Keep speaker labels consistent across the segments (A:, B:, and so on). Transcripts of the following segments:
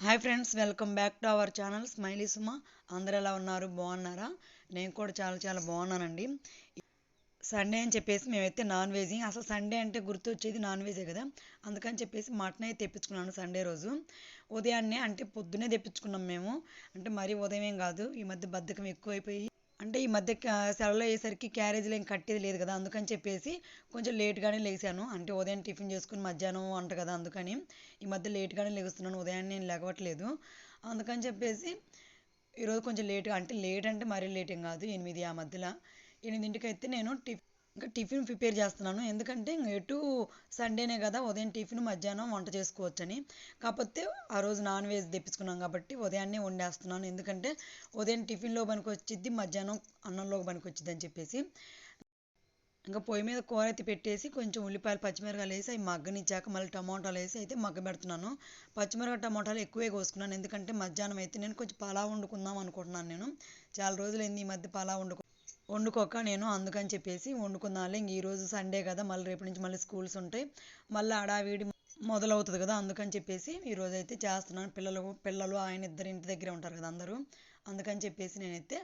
A: Hi friends welcome back to our channel smiley Suma అందరు ఎలా ఉన్నారు? బాగున్నారా? నేను కూడా చాలా చాలా బాగున్నానండి. సండే అని చెప్పేసి మేమైతే నాన్ వెజ్ అసలు సండే అంటే గుర్తు వచ్చేది నాన్ వెజే కదా? అందుకని చెప్పేసి మటన్ అయితే తెప్పించుకున్నాను సండే రోజు. ఉదయాన్నే అంటే పొద్దునే తెప్పించుకున్నాం మేము. అంటే మరీ ఉదయం ఏం కాదు ఈ మధ్య బద్ధకం ఎక్కువైపోయి అంటే ఈ మధ్య సెలవులు అయ్యేసరికి క్యారేజీలు ఏం కట్టేది లేదు కదా అందుకని చెప్పేసి కొంచెం లేట్గానే లేచాను అంటే ఉదయం టిఫిన్ చేసుకుని మధ్యాహ్నం వంట కదా అందుకని ఈ మధ్య లేట్గానే లేస్తున్నాను ఉదయాన్నే నేను లేవట్లేదు అందుకని చెప్పేసి ఈరోజు కొంచెం లేట్గా అంటే లేట్ అంటే మరీ లేట్ ఏం కాదు ఎనిమిది ఆ మధ్యలో. ఎనిమిదింటికి అయితే నేను టిఫిన్ ఇంకా టిఫిన్ ప్రిపేర్ చేస్తున్నాను. ఎందుకంటే ఇంక ఎటు సండేనే కదా ఉదయం టిఫిన్ మధ్యాహ్నం వంట చేసుకోవచ్చని. కాకపోతే ఆ రోజు నాన్ వెజ్ తెప్పించుకున్నాం కాబట్టి ఉదయాన్నే వండేస్తున్నాను. ఎందుకంటే ఉదయం టిఫిన్లో పనికొచ్చిద్ది మధ్యాహ్నం అన్నంలో పనికొచ్చిద్ది అని చెప్పేసి. ఇంకా పొయ్యి మీద కూర అయితే పెట్టేసి కొంచెం ఉల్లిపాయలు పచ్చిమిరకాయలు వేసి అవి మగ్గనిచ్చాక మళ్ళీ టమాటాలు వేసి అయితే మగ్గ పెడుతున్నాను పచ్చిమిరకాయ టమాటాలు ఎక్కువే కోసుకున్నాను. ఎందుకంటే మధ్యాహ్నం అయితే నేను కొంచెం పలావ్ వండుకుందాం అనుకుంటున్నాను నేను. చాలా రోజులైంది ఈ మధ్య పలావ్ వండుకు వండుకోక నేను అందుకని చెప్పేసి వండుకున్నాను ఇంక ఈరోజు సండే కదా మళ్ళీ రేపు నుంచి మళ్ళీ స్కూల్స్ ఉంటాయి. మళ్ళీ అడావిడి మొదలవుతుంది కదా అందుకని చెప్పేసి ఈరోజు అయితే చేస్తున్నాను. పిల్లలు పిల్లలు ఆయన ఇద్దరు ఇంటి దగ్గరే ఉంటారు కదా అందరూ. అందుకని చెప్పేసి నేనైతే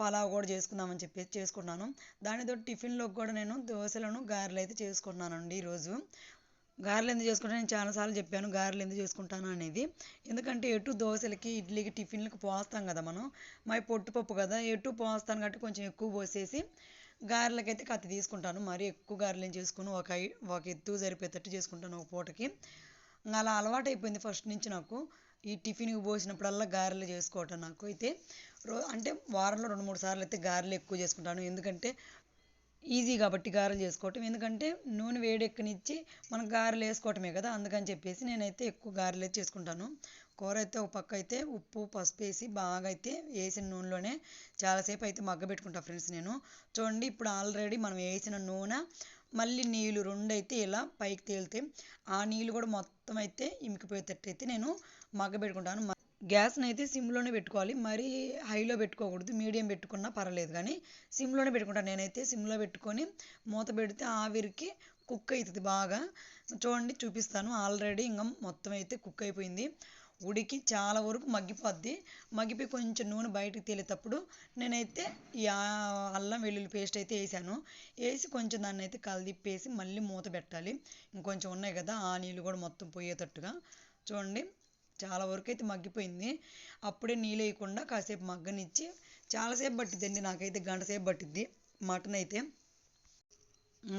A: పలావ్ కూడా చేసుకుందామని చెప్పేసి చేసుకున్నాను. దానితో టిఫిన్లోకి కూడా నేను దోశలను గారెలు అయితే చేసుకుంటున్నానండి ఈరోజు గారెలు ఎందుకు చేసుకుంటాను నేను చాలాసార్లు చెప్పాను గారెలు ఎందుకు చేసుకుంటాను అనేది. ఎందుకంటే ఎటు దోశలకి ఇడ్లీకి టిఫిన్లకి పోస్తాం కదా మనం. మై పొట్టుపప్పు కదా ఎటు పోస్తాను కాబట్టి కొంచెం ఎక్కువ పోసేసి గారెలకైతే కత్తి తీసుకుంటాను. మరీ ఎక్కువ గారెలు ఏం చేసుకుని? ఒక ఒక ఎత్తు సరిపోయేటట్టు చేసుకుంటాను ఒక పూటకి. అలా అలవాటు అయిపోయింది ఫస్ట్ నుంచి నాకు. ఈ టిఫిన్కి పోసినప్పుడల్లా గారెలు చేసుకోవటం నాకు. అయితే రో అంటే వారంలో రెండు మూడు సార్లు అయితే గారెలు ఎక్కువ చేసుకుంటాను. ఎందుకంటే ఈజీ కాబట్టి గారెలు చేసుకోవటం. ఎందుకంటే నూనె వేడెక్కనిచ్చి మనం గారెలు వేసుకోవటమే కదా అందుకని చెప్పేసి నేనైతే ఎక్కువ గారెలు చేసుకుంటాను. కూర అయితే ఒక పక్క అయితే ఉప్పు పసుపు వేసి బాగా అయితే వేసిన నూనెలోనే చాలాసేపు అయితే మగ్గబెట్టుకుంటా ఫ్రెండ్స్ నేను. చూడండి ఇప్పుడు ఆల్రెడీ మనం వేసిన నూనె మళ్ళీ నీళ్ళు రెండు అయితే ఇలా పైకి తేలితే ఆ నీళ్ళు కూడా మొత్తం అయితే ఇమికిపోయేటట్టు అయితే నేను మగ్గబెట్టుకుంటాను. గ్యాస్ని అయితే సిమ్లోనే పెట్టుకోవాలి. మరీ హైలో పెట్టుకోకూడదు. మీడియం పెట్టుకున్నా పర్వాలేదు. కానీ సిమ్లోనే పెట్టుకుంటాను నేనైతే సిమ్లో పెట్టుకొని మూత పెడితే ఆవిరికి కుక్ అవుతుంది బాగా. చూడండి చూపిస్తాను. ఆల్రెడీ ఇంకా మొత్తం అయితే కుక్ అయిపోయింది. ఉడికి చాలా వరకు మగ్గిపోద్ది. మగ్గిపోయి కొంచెం నూనె బయటకు తేలేటప్పుడు నేనైతే అల్లం వెల్లుల్లి పేస్ట్ అయితే వేసాను. వేసి కొంచెం దాన్ని అయితే కలదిప్పేసి మళ్ళీ మూత పెట్టాలి. ఇంకొంచెం ఉన్నాయి కదా ఆ నీళ్ళు కూడా మొత్తం పోయేటట్టుగా. చూడండి. చాలా వరకు అయితే మగ్గిపోయింది. అప్పుడే నీళ్ళు వేయకుండా కాసేపు మగ్గనిచ్చి చాలాసేపు పట్టిద్దండి నాకైతే గంట సేపు పట్టిద్ది మటన్ అయితే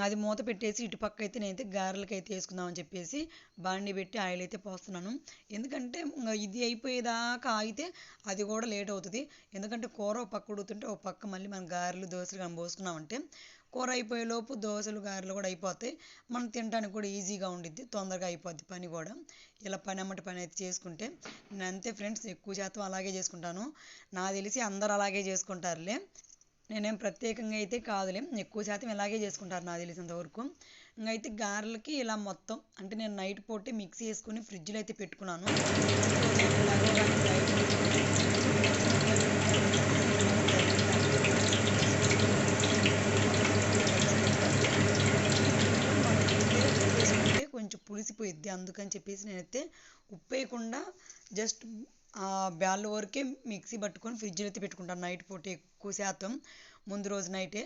A: అది మూత పెట్టేసి ఇటు పక్క అయితే నేనైతే గారెలకి అయితే వేసుకుందామని చెప్పేసి బాండి పెట్టి ఆయిల్ అయితే పోస్తున్నాను. ఎందుకంటే ఇది అయిపోయేదాకా ఆగితే అది కూడా లేట్ అవుతుంది. ఎందుకంటే కూర ఒక పక్క ఉడుతుంటే ఒక పక్క మళ్ళీ మనం గారెలు దోశలు కానీ పోసుకున్నామంటే కూర అయిపోయేలోపు దోశలు గారెలు కూడా అయిపోతాయి. మనం తినడానికి కూడా ఈజీగా ఉండిద్ది తొందరగా అయిపోద్ది పని కూడా. ఇలా పని అమ్మటి పని అయితే చేసుకుంటే నేను అంతే ఫ్రెండ్స్ ఎక్కువ శాతం అలాగే చేసుకుంటాను. నాకు తెలిసి అందరు అలాగే చేసుకుంటారులే. నేనేం ప్రత్యేకంగా అయితే కాదులే. ఎక్కువ శాతం ఇలాగే చేసుకుంటారు నాకు తెలిసినంత వరకు. అయితే గారెలకి ఇలా మొత్తం అంటే నేను నైట్ పూటే మిక్సీ వేసుకుని ఫ్రిడ్జ్లో అయితే పెట్టుకున్నాను. కొంచెం పులిసిపోయిద్ది అందుకని చెప్పేసి నేనైతే ఉప్పు వేయకుండా జస్ట్ ఆ బ్యాల్ వరకే మిక్సీ పట్టుకొని ఫ్రిడ్జ్లో అయితే పెట్టుకుంటాను నైట్ పూట ఎక్కువ శాతం ముందు రోజు నైటే.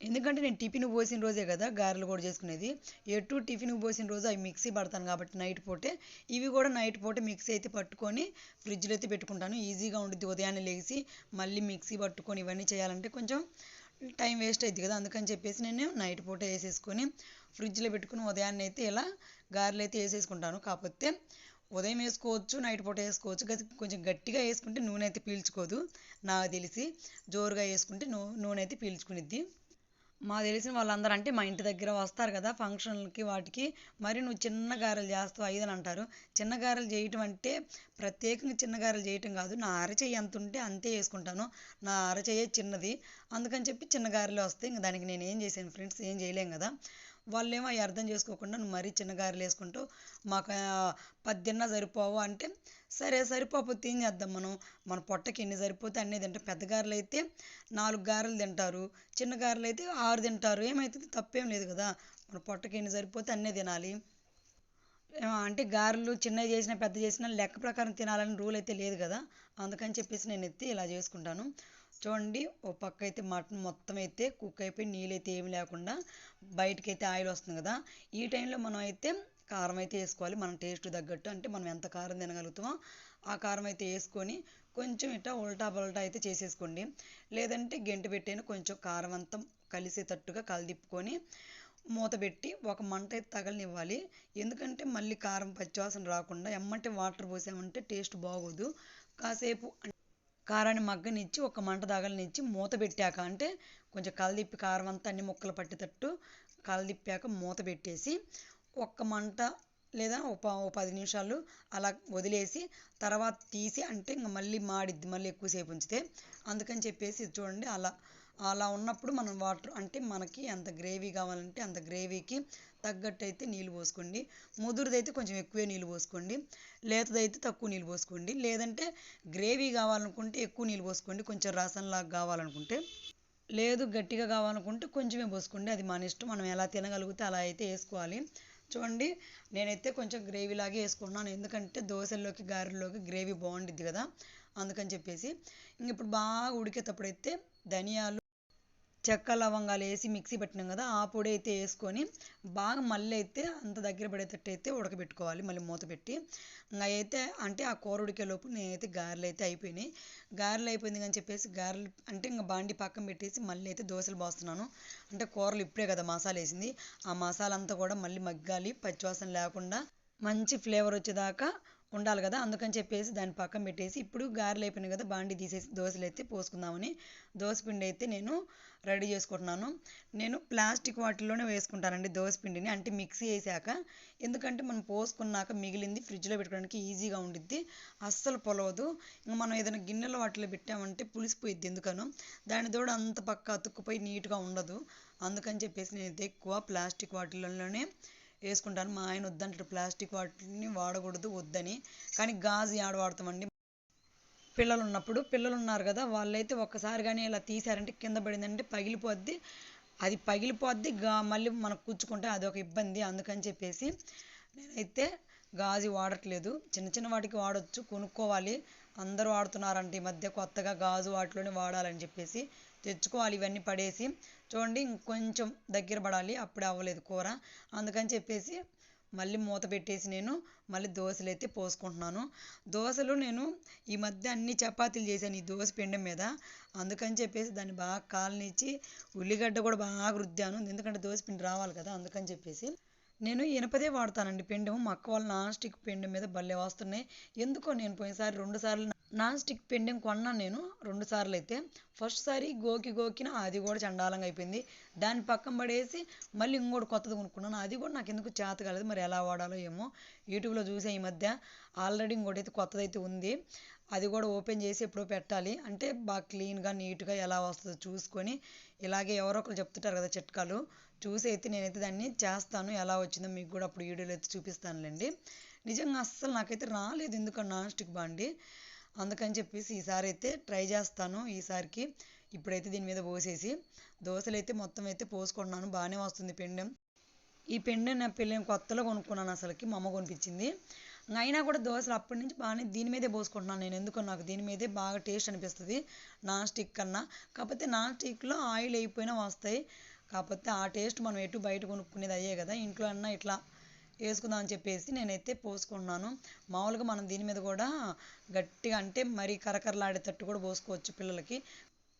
A: ఎందుకంటే నేను టిఫిన్ పోసిన రోజే కదా గారెలు కూడా చేసుకునేది. ఎటు టిఫిన్ పోసిన రోజు అవి మిక్సీ పడతాను కాబట్టి నైట్ పూటే ఇవి కూడా నైట్ పూట మిక్సీ అయితే పట్టుకొని ఫ్రిడ్జ్లో అయితే పెట్టుకుంటాను. ఈజీగా ఉంటుంది ఉదయాన్నే లేచి మళ్ళీ మిక్సీ పట్టుకొని ఇవన్నీ చేయాలంటే కొంచెం టైం వేస్ట్ అవుతుంది కదా. అందుకని చెప్పేసి నేను నైట్ పూట వేసేసుకొని ఫ్రిడ్జ్లో పెట్టుకుని ఉదయాన్నే అయితే ఇలా గారెలు అయితే వేసేసుకుంటాను. కాకపోతే ఉదయం వేసుకోవచ్చు నైట్ పూట వేసుకోవచ్చు. కొంచెం గట్టిగా వేసుకుంటే నూనె అయితే పీల్చుకోదు నాకు తెలిసి. జోరుగా వేసుకుంటే నూ నూనె అయితే పీల్చుకునిద్ది. మా తెలిసిన వాళ్ళందరూ అంటే మా ఇంటి దగ్గర వస్తారు కదా ఫంక్షన్లకి వాటికి. మరి నువ్వు చిన్న గారెలు చేస్తావు ఐదు అని అంటారు. చిన్న గారెలు చేయటం అంటే ప్రత్యేకంగా చిన్న గారెలు చేయటం కాదు. నా అరచెయ్యి ఎంత ఉంటే అంతే వేసుకుంటాను. నా అరచెయ్యే చిన్నది. అందుకని చెప్పి చిన్న గారెలు వస్తాయి ఇంకా దానికి నేను ఏం చేశాను ఫ్రెండ్స్ ఏం చేయలేం కదా. వాళ్ళేమో అవి అర్థం చేసుకోకుండా నువ్వు మరీ చిన్న గారెలు వేసుకుంటూ మాకు ఆ, సరిపోవు అంటే సరే సరిపోకపోతే ఏం చేద్దాం మనం? మన పొట్టకి ఎన్ని సరిపోతే అన్నీ తింటాం. పెద్ద గారెలు అయితే నాలుగు గారెలు తింటారు చిన్న గారెలు అయితే ఆరు తింటారు. ఏమవుతుంది తప్పేం లేదు కదా. మన పొట్టకి ఎన్ని సరిపోతే అన్నీ తినాలి. అంటే గారెలు చిన్నవి చేసినా పెద్ద చేసినా లెక్క ప్రకారం తినాలని రూల్ అయితే లేదు కదా. అందుకని చెప్పేసి నేను ఎత్తి ఇలా చేసుకుంటాను. చూడండి ఓ పక్క అయితే మటన్ మొత్తం అయితే కుక్ అయిపోయి నీళ్ళు అయితే ఏమి లేకుండా బయటకి అయితే ఆయిల్ వస్తుంది కదా. ఈ టైంలో మనం అయితే కారం అయితే వేసుకోవాలి. మనం టేస్ట్ తగ్గట్టు అంటే మనం ఎంత కారం తినగలుగుతామో ఆ కారం అయితే వేసుకొని కొంచెం ఇట్లా ఉల్టా పల్టా అయితే చేసేసుకోండి. లేదంటే గెంటి పెట్టైనా కొంచెం కారం అంతా కలిసేటట్టుగా కలదిప్పుకొని మూత పెట్టి ఒక మంట అయితే తగలనివ్వాలి. ఎందుకంటే మళ్ళీ కారం పచ్చివాసన రాకుండా ఎమ్మంటే వాటర్ పోసామంటే టేస్ట్ బాగోదు. కాసేపు కారాన్ని మగ్గనిచ్చి ఒక మంట తగలనిచ్చి మూత పెట్టాక అంటే కొంచెం కలదిప్పి కారం అంతా అన్ని ముక్కలు పట్టేటట్టు కలదిప్పాక మూత పెట్టేసి ఒక్క మంట లేదా ఒక పది నిమిషాలు అలా వదిలేసి తర్వాత తీసి అంటే ఇంక మళ్ళీ మాడిద్ది మళ్ళీ ఎక్కువసేపు ఉంచితే. అందుకని చెప్పేసి చూడండి అలా అలా ఉన్నప్పుడు మనం వాటర్ అంటే మనకి ఎంత గ్రేవీ కావాలంటే అంత గ్రేవీకి తగ్గట్టు అయితే నీళ్ళు పోసుకోండి. ముదురుదైతే కొంచెం ఎక్కువే నీళ్ళు పోసుకోండి. లేతదైతే తక్కువ నీళ్ళు పోసుకోండి. లేదంటే గ్రేవీ కావాలనుకుంటే ఎక్కువ నీళ్ళు పోసుకోండి. కొంచెం రసంలాగా కావాలనుకుంటే. లేదు గట్టిగా కావాలనుకుంటే కొంచెమే పోసుకోండి. అది మన ఇష్టం. మనం ఎలా తినగలిగితే అలా అయితే వేసుకోవాలి. చూడండి నేనైతే కొంచెం గ్రేవీ లాగే వేసుకుంటున్నాను. ఎందుకంటే దోశల్లోకి గారెల్లోకి గ్రేవీ బాగుండిద్ది కదా. అందుకని చెప్పేసి. ఇంక ఇప్పుడు బాగా ఉడికేటప్పుడు అయితే ధనియాలు చెక్క లవంగాలు వేసి మిక్సీ పట్టినాం కదా ఆ పొడి అయితే వేసుకొని బాగా మళ్ళీ అయితే అంత దగ్గర పడేటట్టు అయితే ఉడకబెట్టుకోవాలి మళ్ళీ మూత పెట్టి. ఇంకా అయితే అంటే ఆ కూర ఉడికేలోపు నేనైతే గారెలు అయితే అయిపోయినాయి. గారెలు అయిపోయింది అని చెప్పేసి గారెలు అంటే ఇంకా బాండి పక్కన పెట్టేసి మళ్ళీ అయితే దోశలు పోస్తున్నాను. అంటే కూరలు ఇప్పుడే కదా మసాలా వేసింది. ఆ మసాలా అంతా కూడా మళ్ళీ మగ్గాలి పచ్చివాసన లేకుండా మంచి ఫ్లేవర్ వచ్చేదాకా ఉండాలి కదా అందుకని చెప్పేసి దాన్ని పక్కన పెట్టేసి ఇప్పుడు గారెలు అయిపోయినాయి కదా బాండి తీసేసి దోశలు అయితే పోసుకుందామని దోశ పిండి అయితే నేను రెడీ చేసుకుంటున్నాను. నేను ప్లాస్టిక్ వాటిల్లోనే వేసుకుంటానండి దోశ పిండిని అంటే మిక్సీ వేసాక. ఎందుకంటే మనం పోసుకున్నాక మిగిలింది ఫ్రిడ్జ్లో పెట్టుకోవడానికి ఈజీగా ఉండిద్ది అస్సలు పొలవదు. ఇంకా మనం ఏదైనా గిన్నెలో వాటిలో పెట్టామంటే పులిసిపోయిద్ది ఎందుకనో. దాని తోడు అంత పక్క అతుక్కుపోయి నీట్గా ఉండదు. అందుకని చెప్పేసి నేను ఎక్కువ ప్లాస్టిక్ వాటిల్లోనే వేసుకుంటాను. మా ఆయన వద్దంటాడు ప్లాస్టిక్ వాటిని వాడకూడదు వద్దని. కానీ గాజు ఆడ వాడతామండి? పిల్లలు ఉన్నప్పుడు పిల్లలు ఉన్నారు కదా వాళ్ళైతే ఒక్కసారి కానీ ఇలా తీసారంటే కింద పడిందంటే పగిలిపోద్ది. అది పగిలిపోద్ది గా మళ్ళీ మనకు కూర్చుకుంటే అదొక ఇబ్బంది. అందుకని చెప్పేసి నేనైతే గాజు వాడట్లేదు. చిన్న చిన్న వాటికి వాడొచ్చు కొనుక్కోవాలి. అందరూ వాడుతున్నారంటే ఈ మధ్య కొత్తగా గాజు వాటిలోనే వాడాలని చెప్పేసి. తెచ్చుకోవాలి ఇవన్నీ పడేసి. చూడండి ఇంకొంచెం దగ్గర పడాలి అప్పుడే అవ్వలేదు కూర. అందుకని చెప్పేసి మళ్ళీ మూత పెట్టేసి నేను మళ్ళీ దోశలు అయితే పోసుకుంటున్నాను. దోశలు నేను ఈ మధ్య అన్ని చపాతీలు చేశాను ఈ దోశ పిండం మీద. అందుకని చెప్పేసి దాన్ని బాగా కాలనిచ్చి ఉల్లిగడ్డ కూడా బాగా రుద్దాను. ఎందుకంటే దోశ పిండి రావాలి కదా అందుకని చెప్పేసి. నేను ఇనపదే వాడతానండి పిండము. మా అక్క వాళ్ళ నాన్ స్టిక్ పిండం మీద భలే వస్తున్నాయి. ఎందుకో నేను పోయినసారి రెండు సార్లు నాన్ స్టిక్ పెండెం కొన్నాను నేను రెండు సార్లు అయితే ఫస్ట్ సారి గోకి గోకిన అది కూడా చండాలంగా అయిపోయింది. దాన్ని పక్కన పడేసి మళ్ళీ ఇంకోటి కొత్తది కొనుక్కున్నాను. అది కూడా నాకు ఎందుకు చేత కాలేదు మరి ఎలా వాడాలో ఏమో. యూట్యూబ్లో చూసే ఈ మధ్య. ఆల్రెడీ ఇంకోటి అయితే కొత్తది అయితే ఉంది. అది కూడా ఓపెన్ చేసి ఎప్పుడో పెట్టాలి. అంటే బాగా క్లీన్గా నీట్గా ఎలా వస్తుందో చూసుకొని ఇలాగే ఎవరో ఒకరు చెప్తుంటారు కదా చిట్కాలు. చూసి అయితే నేనైతే దాన్ని చేస్తాను. ఎలా వచ్చిందో మీకు కూడా అప్పుడు వీడియోలో అయితే చూపిస్తానులేండి. నిజంగా అస్సలు నాకైతే రాలేదు ఎందుకని నాన్ స్టిక్ బాండి. అందుకని చెప్పేసి ఈసారి అయితే ట్రై చేస్తాను ఈసారికి. ఇప్పుడైతే దీని మీద పోసేసి దోశలు అయితే మొత్తం అయితే పోసుకుంటున్నాను బాగానే వస్తుంది పిండం. ఈ పిండి నా పెళ్ళి కొత్తలో కొనుక్కున్నాను అసలుకి మా అమ్మ కొనిపించింది. అయినా కూడా దోశలు అప్పటి నుంచి బాగానే దీని మీదే పోసుకుంటున్నాను నేను. ఎందుకో నాకు దీని మీదే బాగా టేస్ట్ అనిపిస్తుంది నాన్ స్టిక్ కన్నా. కాకపోతే నాన్ స్టిక్లో ఆయిల్ అయిపోయినా వస్తాయి. కాకపోతే ఆ టేస్ట్ మనం ఎటు బయట కొనుక్కునేది అయ్యే కదా ఇంట్లో అన్నా ఇట్లా వేసుకుందాం అని చెప్పేసి నేనైతే పోసుకున్నాను. మామూలుగా మనం దీని మీద కూడా గట్టిగా అంటే మరీ కరకరలాడేటట్టు కూడా పోసుకోవచ్చు పిల్లలకి.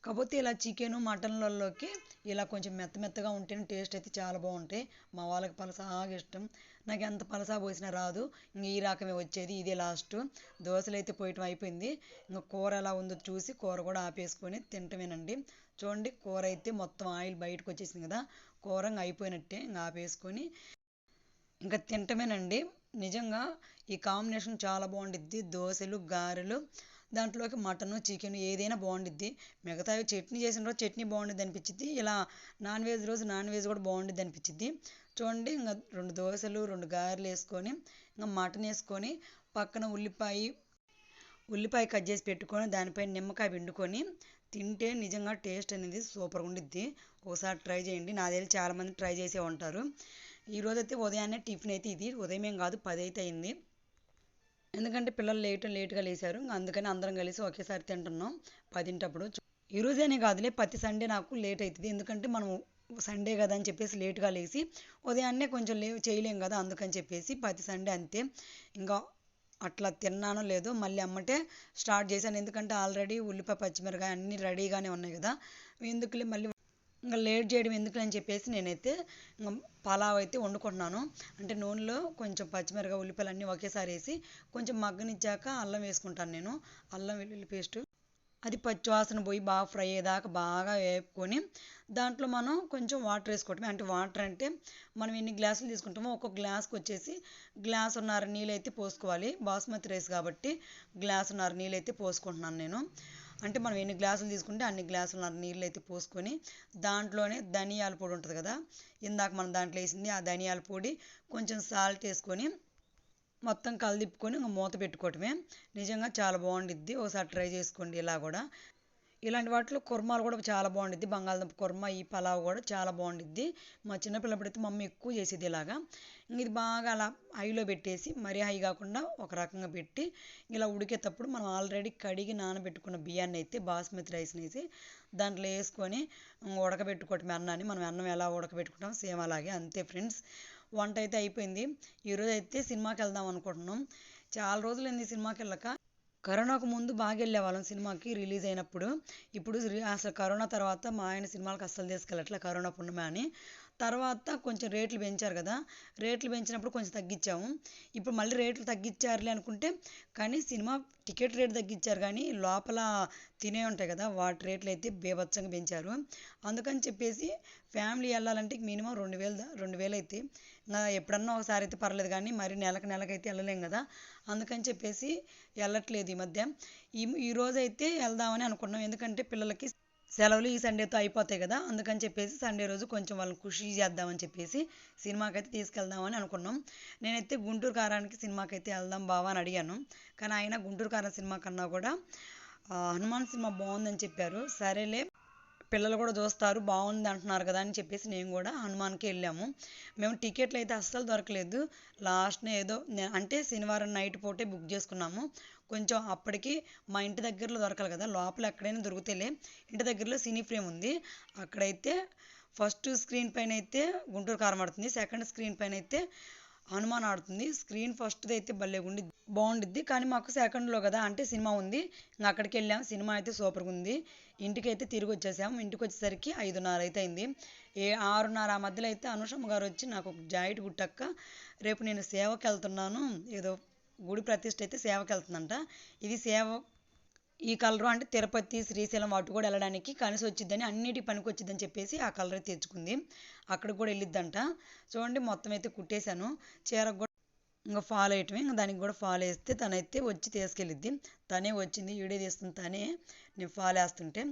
A: కాకపోతే ఇలా చికెను మటన్లలోకి ఇలా కొంచెం మెత్త మెత్తగా ఉంటేనే టేస్ట్ అయితే చాలా బాగుంటాయి. మా వాళ్ళకి పలసాగా ఇష్టం. నాకు ఎంత పలసా పోసినా రాదు. ఇంక ఈ రకమే వచ్చేది. ఇదే లాస్ట్. దోశలు అయితే పోయటం అయిపోయింది. ఇంకా కూర ఎలా ఉందో చూసి కూర కూడా ఆపేసుకొని తింటమేనండి. చూడండి కూర అయితే మొత్తం ఆయిల్ బయటకు వచ్చేసింది కదా. కూర అయిపోయినట్టే ఇంకా ఆపేసుకొని ఇంకా తింటమేనండి. నిజంగా ఈ కాంబినేషన్ చాలా బాగుండిద్ది. దోశలు గారెలు దాంట్లోకి మటను చికెన్ ఏదైనా బాగుండిద్ది. మిగతావి చట్నీ చేసిన రోజు చట్నీ బాగుండిద్ది అనిపించింది ఇలా నాన్ వెజ్ రోజు నాన్ వెజ్ కూడా బాగుండిద్ది అనిపించింది చూడండి ఇంకా రెండు దోశలు రెండు గారెలు వేసుకొని ఇంకా మటన్ వేసుకొని పక్కన ఉల్లిపాయ ఉల్లిపాయ కట్ చేసి పెట్టుకొని దానిపై నిమ్మకాయ పిండుకొని తింటే నిజంగా టేస్ట్ అనేది సూపర్గా ఉండిద్ది ఒకసారి ట్రై చేయండి. నా దగ్గర చాలామంది ట్రై చేసే ఉంటారు. ఈరోజు అయితే ఉదయాన్నే టిఫిన్ అయితే ఇది. ఉదయం ఏం కాదు పది అయితే అయింది. ఎందుకంటే పిల్లలు లేట్ లేట్గా లేచారు అందుకని అందరం కలిసి ఒకేసారి తింటున్నాం పదింటప్పుడు ఈరోజు అనే కాదులే ప్రతి సండే నాకు లేట్ అవుతుంది ఎందుకంటే మనం సండే కదా అని చెప్పేసి లేట్గా లేచి ఉదయాన్నే కొంచెం లేవు చేయలేం కదా అందుకని చెప్పేసి ప్రతి సండే అంతే. ఇంకా అట్లా తిన్నానో లేదో మళ్ళీ అమ్మటే స్టార్ట్ చేశాను. ఎందుకంటే ఆల్రెడీ ఉల్లిపాయ పచ్చిమిరకాయ అన్నీ రెడీగానే ఉన్నాయి కదా. ఎందుకులే మళ్ళీ ఇంకా లేట్ చేయడం ఎందుకని చెప్పేసి నేనైతే ఇంకా పలావ్ అయితే వండుకుంటున్నాను. అంటే నూనెలో కొంచెం పచ్చిమిరపకాయ ఉల్లిపాయలు అన్నీ ఒకేసారి వేసి కొంచెం మగ్గనిచ్చాక అల్లం వేసుకుంటాను నేను. అల్లం వెల్లుల్లి పేస్ట్. అది పచ్చివాసన పోయి బాగా ఫ్రై అయ్యేదాకా బాగా వేపుకొని దాంట్లో మనం కొంచెం వాటర్ వేసుకోవటమే. అంటే వాటర్ అంటే మనం ఎన్ని గ్లాసులు తీసుకుంటామో ఒక్కొక్క గ్లాస్కి వచ్చేసి గ్లాసున్నర నీళ్ళు అయితే పోసుకోవాలి. బాస్మతి రైస్ కాబట్టి గ్లాసున్నర నీళ్ళు అయితే పోసుకుంటున్నాను నేను. అంటే మనం ఎన్ని గ్లాసులు తీసుకుంటే అన్ని గ్లాసులు నీళ్ళు అయితే పోసుకొని దాంట్లోనే ధనియాల పొడి ఉంటుంది కదా ఇందాక మనం దాంట్లో వేసింది ఆ ధనియాల పొడి కొంచెం సాల్ట్ వేసుకొని మొత్తం కలదిప్పుకొని ఇంకా మూత పెట్టుకోవటమే. నిజంగా చాలా బాగుండిద్ది. ఒకసారి ట్రై చేసుకోండి ఇలా కూడా. ఇలాంటి వాటిలో కుర్మాలు కూడా చాలా బాగుండిద్ది. బంగాళదుంప కుర్మా ఈ పలావ్ కూడా చాలా బాగుండిద్ది. మా చిన్నపిల్లప్పుడైతే మమ్మీ ఎక్కువ చేసేది ఇలాగా. ఇది బాగా అలా హైలో పెట్టేసి మరీ హై కాకుండా ఒక రకంగా పెట్టి ఇలా ఉడికేటప్పుడు మనం ఆల్రెడీ కడిగి నానబెట్టుకున్న బియ్యాన్ని అయితే బాస్మతి రైస్ని వేసి దాంట్లో వేసుకొని ఉడకబెట్టుకోవటం అన్నాన్ని. మనం అన్నం ఎలా ఉడకబెట్టుకుంటాం సేమ్ అలాగే. అంతే ఫ్రెండ్స్ వంట అయితే అయిపోయింది. ఈరోజు అయితే సినిమాకి వెళ్దాం అనుకుంటున్నాం. చాలా రోజులైంది సినిమాకి వెళ్ళక. కరోనాకు ముందు బాగా వెళ్ళేవాళ్ళం సినిమాకి రిలీజ్ అయినప్పుడు. ఇప్పుడు అసలు కరోనా తర్వాత మా ఆయన సినిమాలకు అస్సలు తీసుకెళ్ళట్లే కరోనా పుణ్యమే అని. తర్వాత కొంచెం రేట్లు పెంచారు కదా రేట్లు పెంచినప్పుడు కొంచెం తగ్గించాము. ఇప్పుడు మళ్ళీ రేట్లు తగ్గించారులే అనుకుంటే కానీ సినిమా టికెట్ రేట్ తగ్గించారు కానీ లోపల తినే ఉంటాయి కదా వాటి రేట్లు అయితే బీభత్సంగా పెంచారు. అందుకని చెప్పేసి ఫ్యామిలీ వెళ్ళాలంటే మినిమం రెండు వేలు రెండు వేలు అయితే. ఇంకా ఎప్పుడన్నా ఒకసారి అయితే పర్లేదు కానీ మరి నెలకు నెలకైతే వెళ్ళలేం కదా. అందుకని చెప్పేసి వెళ్ళట్లేదు ఈ మధ్య. ఈ ఈ రోజు అయితే వెళ్దామని అనుకున్నాం. ఎందుకంటే పిల్లలకి సెలవులు ఈ సండేతో అయిపోతాయి కదా అందుకని చెప్పేసి సండే రోజు కొంచెం వాళ్ళని ఖుషి చేద్దామని చెప్పేసి సినిమాకి అయితే తీసుకెళ్దామని అనుకున్నాం. నేనైతే గుంటూరు కారానికి సినిమాకి అయితే వెళ్దాం బావా అని అడిగాను. కానీ ఆయన గుంటూరు కారం సినిమా కన్నా కూడా హనుమాన్ సినిమా బాగుందని చెప్పారు. సరేలే పిల్లలు కూడా చూస్తారు బాగుంది అంటున్నారు కదా అని చెప్పేసి నేను కూడా హనుమాన్కి వెళ్ళాము. మేము టికెట్లు అయితే అస్సలు దొరకలేదు. లాస్ట్ ఏదో అంటే శనివారం నైట్ పూటే బుక్ చేసుకున్నాము. కొంచెం అప్పటికి మా ఇంటి దగ్గరలో దొరకాలి కదా లోపల ఎక్కడైనా దొరుకుతేలే ఇంటి దగ్గరలో సినీ ఫ్రేమ్ ఉంది. అక్కడైతే ఫస్ట్ స్క్రీన్ పైన అయితే గుంటూరు కారం పడుతుంది సెకండ్ స్క్రీన్ పైన అయితే హనుమాన్ ఆడుతుంది. స్క్రీన్ ఫస్ట్ది అయితే భలే ఉండి బాగుండిద్ది. కానీ మాకు సెకండ్లో కదా అంటే సినిమా ఉంది. ఇంకా అక్కడికి వెళ్ళాము సినిమా అయితే సూపర్గా ఉంది. ఇంటికి అయితే తిరిగి వచ్చేసాము ఇంటికి వచ్చేసరికి ఐదున్నర అయితే అయింది ఏ ఆరున్నర ఆ మధ్యలో అయితే అనుషమ్మ గారు వచ్చి నాకు ఒక జాయిట్ గుట్టక్క రేపు నేను సేవకి వెళ్తున్నాను ఏదో గుడి ప్రతిష్ట అయితే సేవకి వెళ్తుందంట ఇది సేవ ఈ కలరు అంటే తిరుపతి శ్రీశైలం అటు కూడా వెళ్ళడానికి కలిసి వచ్చిద్దని అన్నిటి పనికి వచ్చిద్దని చెప్పేసి ఆ కలర్ తెచ్చుకుంది. అక్కడ కూడా వెళ్ళిద్దంట. చూడండి మొత్తం అయితే కుట్టేశాను. చీరకు కూడా ఇంకా ఫాలో వేయటమే ఇంకా దానికి కూడా ఫాలో వేస్తే తనైతే వచ్చి తీసుకెళ్ళిద్ది. తనే వచ్చింది ఈడే తీస్తుంది తనే. నేను ఫాలో వేస్తుంటే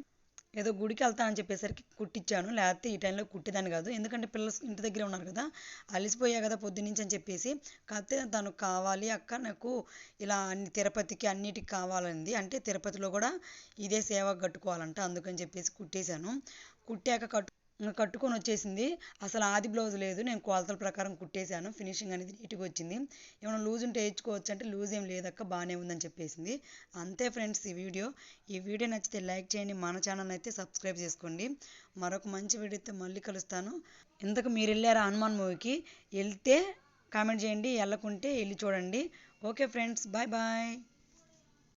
A: ఏదో గుడికి వెళ్తానని చెప్పేసరికి కుట్టించాను లేకపోతే ఈ టైంలో కుట్టేదాన్ని కాదు. ఎందుకంటే పిల్లలు ఇంటి దగ్గర ఉన్నారు కదా. అలిసిపోయా కదా పొద్దునుంచి అని చెప్పేసి. కాకపోతే తను కావాలి అక్క నాకు ఇలా అన్ని తిరుపతికి అన్నిటికి కావాలంది. అంటే తిరుపతిలో కూడా ఇదే సేవ కట్టుకోవాలంట. అందుకని చెప్పేసి కుట్టేశాను. కుట్టాక కట్టు కట్టుకొని వచ్చేసింది. అసలు ఆది బ్లౌజ్ లేదు. నేను కొలతల ప్రకారం కుట్టేశాను. ఫినిషింగ్ అనేది నీట్గా వచ్చింది. ఏమైనా లూజ్ ఉంటే వేయించుకోవచ్చు అంటే లూజ్ ఏం లేదక్క బాగానే ఉందని చెప్పేసింది. అంతే ఫ్రెండ్స్ ఈ వీడియో. ఈ వీడియో నచ్చితే లైక్ చేయండి. మన ఛానల్ అయితే సబ్స్క్రైబ్ చేసుకోండి. మరొక మంచి వీడియోతో మళ్ళీ కలుస్తాను. ఇంతకు మీరు వెళ్ళారా హనుమాన్ మూవీకి? వెళ్తే కామెంట్ చేయండి. వెళ్ళకుంటే వెళ్ళి చూడండి. Okay friends. Bye bye.